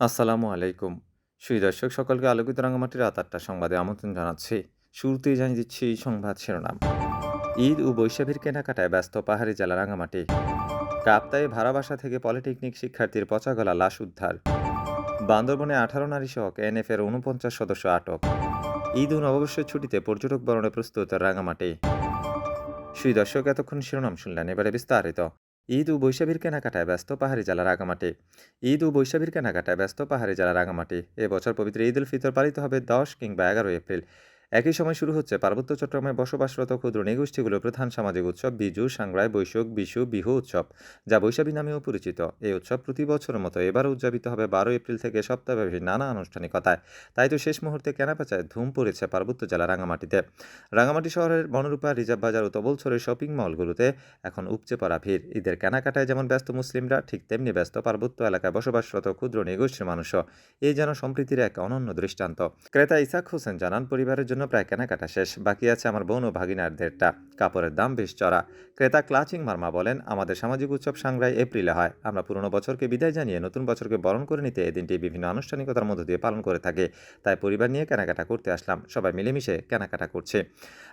আসসালামু আলাইকুম। সুই দর্শক, সকলকে আলোকিত রাঙামাটির রাত আটটা সংবাদে আমন্ত্রণ জানাচ্ছি। শুরুতেই জানিয়ে দিচ্ছি এই সংবাদ শিরোনাম। ঈদ ও বৈশাখীর কেনাকাটায় ব্যস্ত পাহাড়ি জেলা রাঙামাটি কাপ্তায় ভাড়া বাসা থেকে পলিটেকনিক শিক্ষার্থীর পচা গলা লাশ উদ্ধার। বান্দরবনে আঠারো নারী সহ এনএফ এর উনপঞ্চাশ সদস্য আটক। ঈদ ও নববর্ষের ছুটিতে পর্যটক বরণে প্রস্তুত রাঙামাটি সুই দর্শক, এতক্ষণ শিরোনাম শুনলেন, এবারে বিস্তারিত। ঈদ ও বৈশাখীর কেনাকাটায় ব্যস্ত পাহাড়ি জেলার রাঙামাটি। ঈদ ও বৈশাখীর কেনাকাটায় ব্যস্ত পাহাড়ি জেলা রাঙামাটি। এবছর পবিত্র ঈদ উল ফিতর পালিত হবে দশ কিংবা এগারো এপ্রিল। একই সময় শুরু হচ্ছে পার্বত্য চট্টগ্রামে বসবাসরত ক্ষুদ্র নৃগোষ্ঠীগুলোর প্রধান সামাজিক উৎসব, বিজু সাংরাই বৈশাখ, বিশু, বিহু উৎসব, যা বৈশাখী নামেও পরিচিত। এই উৎসব প্রতি বছরের মতো এবারও উদযাপিত হবে বারো এপ্রিল থেকে সপ্তাহব্যাপী নানা আনুষ্ঠানিকতায়। তাই তো শেষ মুহূর্তে কেনাবেচায় ধুম পড়েছে পার্বত্য জেলা রাঙামাটিতে। রাঙামাটি শহরের বনরূপা রিজার্ভ বাজার ও তবলছড়ের শপিং মলগুলোতে এখন উপচে পড়া ভিড়। ঈদের কেনাকাটায় যেমন ব্যস্ত মুসলিমরা, ঠিক তেমনি ব্যস্ত পার্বত্য এলাকায় বসবাসরত ক্ষুদ্র নৃগোষ্ঠীর মানুষও। এই যেন সম্প্রীতির এক অনন্য দৃষ্টান্ত। ক্রেতা ইসাক হোসেন জানান, পরিবারের জন্য প্রায় কেনাকাটা শেষ। বাকি আছে আমার বোন ও ভাগিনার ভাগিনারদেরটা। কাপড়ের দাম বেশ চড়া। ক্রেতা ক্লাচিং মার্মা বলেন, আমাদের সামাজিক উৎসব সাংগ্রাই এপ্রিলে হয়। আমরা পুরনো বছরকে বিদায় জানিয়ে নতুন বছরকে বরণ করে নিতে এই দিনটি বিভিন্ন আনুষ্ঠানিকতার মধ্য দিয়ে পালন করে থাকে। তাই পরিবার নিয়ে কেনাকাটা করতে আসলাম। সবাই মিলেমিশে কেনাকাটা করছে।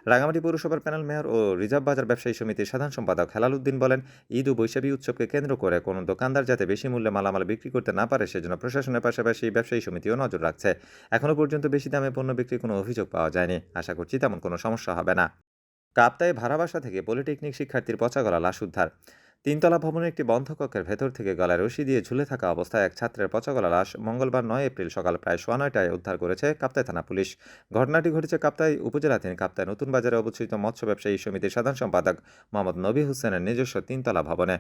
রাঙামাটি পৌরসভার প্যানেল মেয়র ও রিজার্ভ বাজার ব্যবসায়ী সমিতির সাধারণ সম্পাদক হেলাল উদ্দিন বলেন, ঈদ ও বৈশাখী উৎসবকে কেন্দ্র করে কোনো দোকানদার যাতে বেশি মূল্যে মালামাল বিক্রি করতে না পারে, সেজন্য প্রশাসনের পাশাপাশি ব্যবসায়ী সমিতিও নজর রাখছে। এখনও পর্যন্ত বেশি দামে পণ্য বিক্রির কোনো অভিযোগ পাওয়া যায়নি। আশা করছি তেমন কোনো সমস্যা হবে না। কাপ্তায় ভাড়া বাসা থেকে পলিটেকনিক শিক্ষার্থীর পচা গলা লাশ উদ্ধার। তিনতলা ভবনের একটি বন্ধ কক্ষের ভেতর থেকে গলায় রশি দিয়ে ঝুলে থাকা অবস্থায় এক ছাত্রের পচা গলা লাশ মঙ্গলবার নয় এপ্রিল সকাল প্রায় সোয়া নয়টায় উদ্ধার করেছে কাপ্তাই থানা পুলিশ। ঘটনাটি ঘটেছে কাপ্তাই উপজেলাধীন কাপ্তাই নতুন বাজারে অবস্থিত মৎস্য ব্যবসায়ী সমিতির সাধারণ সম্পাদক মোহাম্মদ নবী হোসেনের নিজস্ব তিনতলা ভবনে।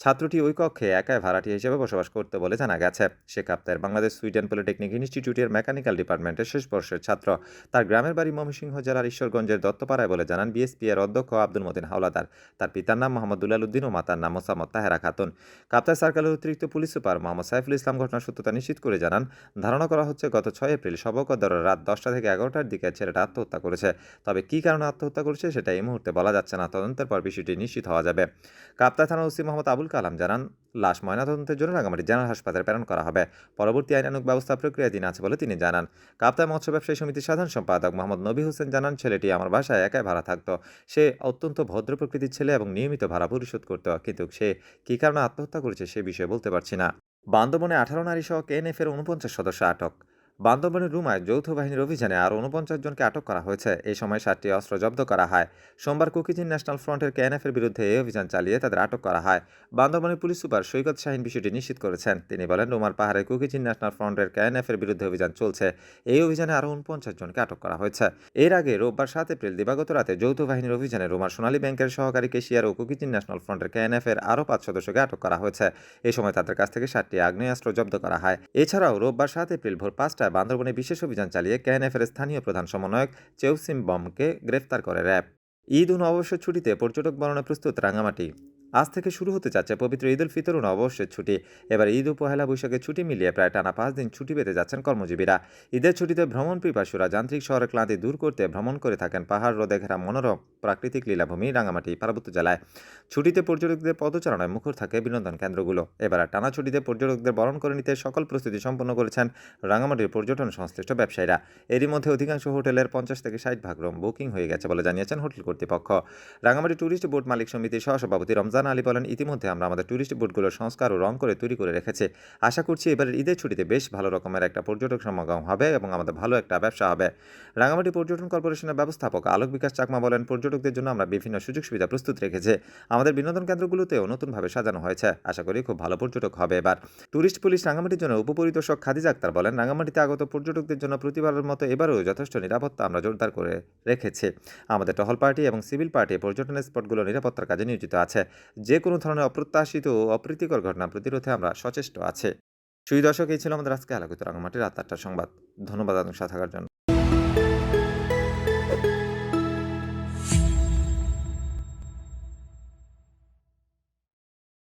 ছাত্রটি ওই কক্ষে একাই ভাড়াটি হিসেবে বসবাস করতে বলে জানা গেছে। সে কাপ্তাইয়ের বাংলাদেশ সুইডেন পলিটেকনিক ইনস্টিটিউটের মেকানিক্যাল ডিপার্টমেন্টের শেষ বর্ষের ছাত্র। তার গ্রামের বাড়ি ময়মনসিংহ জেলার ঈশ্বরগঞ্জের দত্তপাড়ায় বলে জানান বিএসপি এর অধ্যক্ষ আব্দুল মতিন হাওলাদার। তার পিতার নাম মোহাম্মদ দুলাল উদ্দিন ও মাতার নাম মোসাম্মদ তাহেরা খাতুন কাপ্তাই সার্কেলের অতিরিক্ত পুলিশ সুপার মোহাম্মদ সাইফুল ইসলাম ঘটনার সত্যতা নিশ্চিত করে জানান, ধারণা করা হচ্ছে গত ছয় এপ্রিল শবকদর রাত দশটা থেকে এগারোটার দিকে ছেলেটা আত্মহত্যা করেছে। তবে কী কারণে আত্মহত্যা করেছে সেটা এই মুহূর্তে বলা যাচ্ছে না। তদন্তের পর বিষয়টি নিশ্চিত হওয়া যাবে। কাপ্তাই থানা ওসি মোহাম্মদ আবুল কালাম জানান লাশ ময়নাতদন্তের জন্য রাঙামাটি জেনারেল হাসপাতালে প্রেরণ করা হবে। পরবর্তী আইনানুক ব্যবস্থা প্রক্রিয়াধীন আছে বলে তিনি জানান। কাপ্তায় মৎস্য ব্যবসায়ী সমিতির সাধারণ সম্পাদক মোহাম্মদ নবী হোসেন জানান, ছেলেটি আমার বাসায় একাই ভাড়া থাকত। সে অত্যন্ত ভদ্র প্রকৃতির ছেলে এবং নিয়মিত ভাড়া পরিশোধ করত, কিন্তু সে কী কারণে আত্মহত্যা করেছে সে বিষয়ে বলতে পারছি না। বান্দবনে আঠারো নারী সহ কেএনএফের উনপঞ্চাশ সদস্য আটক। বান্দরবনের রুমায় যৌথ বাহিনীর অভিযানে আরও উনপঞ্চাশ জনকে আটক করা হয়েছে। এই সময় সাতটি অস্ত্র জব্দ করা হয়। সোমবার কুকিজিন ন্যাশনাল ফ্রন্টের কেএনএফের বিরুদ্ধে এই অভিযান চালিয়ে তাদের আটক করা হয়। বান্দরবনের পুলিশ সুপার সৈকত শাহিন বিষয়টি নিশ্চিত করেছেন। তিনি বলেন, রুমার পাহাড়ে কুকিজিন ন্যাশনাল ফ্রন্টের কেএনএফের বিরুদ্ধে অভিযান চলছে। এই অভিযানে আরও উনপঞ্চাশ জনকে আটক করা হয়েছে। এর আগে রোববার সাত এপ্রিল দিবাগত রাতে যৌথ বাহিনীর অভিযানে রুমার সোনালী ব্যাংকের সহকারী কেশিয়ার ও কুকিজিন ন্যাশনাল ফ্রন্টের কেএনএফের আরও পাঁচ সদস্যকে আটক করা হয়েছে। এই সময় তাদের কাছ থেকে সাতটি আগ্নেয়াস্ত্র জব্দ করা হয়। এছাড়াও রোববার সাত এপ্রিল ভোর পাঁচটায় বান্দরবনে বিশেষ অভিযান চালিয়ে কেএনএফের স্থানীয় প্রধান সমন্বয়ক চেউসিম বমকে গ্রেফতার করে র্যাব। ঈদ ও ছুটিতে পর্যটক বরণে প্রস্তুত রাঙামাটি। আজ থেকে শুরু হতে যাচ্ছে পবিত্র ঈদ উল ফিতর নববর্ষের ছুটি। এবার ঈদ ও পহেলা বৈশাখের ছুটি মিলিয়ে প্রায় টানা পাঁচ দিন ছুটি পেতে যাচ্ছেন কর্মজীবীরা। ঈদের ছুটিতে ভ্রমণ পিপাসুরা যান্ত্রিক শহরের ক্লান্তি দূর করতে ভ্রমণ করে থাকেন পাহাড় রোদে ঘেরা মনোরম প্রাকৃতিক লীলাভূমি রাঙামাটি পার্বত্য জেলায়। ছুটিতে পর্যটকদের পদচারণায় মুখর থাকে বিনোদন কেন্দ্রগুলো। এবার টানা ছুটিতে পর্যটকদের বরণ করে নিতে সকল প্রস্তুতি সম্পন্ন করেছেন রাঙামাটির পর্যটন সংশ্লিষ্ট ব্যবসায়ীরা। এরই মধ্যে অধিকাংশ হোটেলের পঞ্চাশ থেকে ষাট ভাগ রুম বুকিং হয়ে গেছে বলে জানিয়েছেন হোটেল কর্তৃপক্ষ। রাঙামাটি ট্যুরিস্ট বোর্ড মালিক সমিতির সহসভাপতি রমজান আলী বলেন, ইতিমধ্যে আমরা আমাদের ট্যুরিস্ট বোর্ডগুলোর সংস্কার ও রং করে তৈরি করে রেখেছে। আশা করছি এবারের ঈদের ছুটিতে বেশ ভালো রকমের একটা পর্যটক সমাগম হবে এবং আমাদের ভালো একটা ব্যবসা হবে। রাঙামাটি পর্যটন কর্পোরেশনের ব্যবস্থাপক আলোক বিকাশ চাকমা বলেন, পর্যটকদের জন্য আমরা বিভিন্ন সুযোগ সুবিধা প্রস্তুত রেখেছে। আমাদের বিনোদন কেন্দ্রগুলোতেও নতুনভাবে সাজানো হয়েছে। আশা করি খুব ভালো পর্যটক হবে এবার। ট্যুরিস্ট পুলিশ রাঙামাটির জন্য উপপরিদর্শক খাদিজ আক্তার বলেন, রাঙামাটিতে আগত পর্যটকদের জন্য প্রতিবারের মতো এবারও যথেষ্ট নিরাপত্তা আমরা জোরদার করে রেখেছি। আমাদের টহল পার্টি এবং সিভিল পার্টি পর্যটন স্পটগুলো নিরাপত্তার কাজে নিয়োজিত আছে। যে কোনো ধরনের অপ্রত্যাশিত অপ্রীতিকর ঘটনা প্রতিরোধে আমরা সচেষ্ট আছে। সুই দর্শক এই ছিল আমাদের আজকে আলোকিত রাঙামাটির রাত আটটার সংবাদ। ধন্যবাদ আপনার সাথে থাকার জন্য।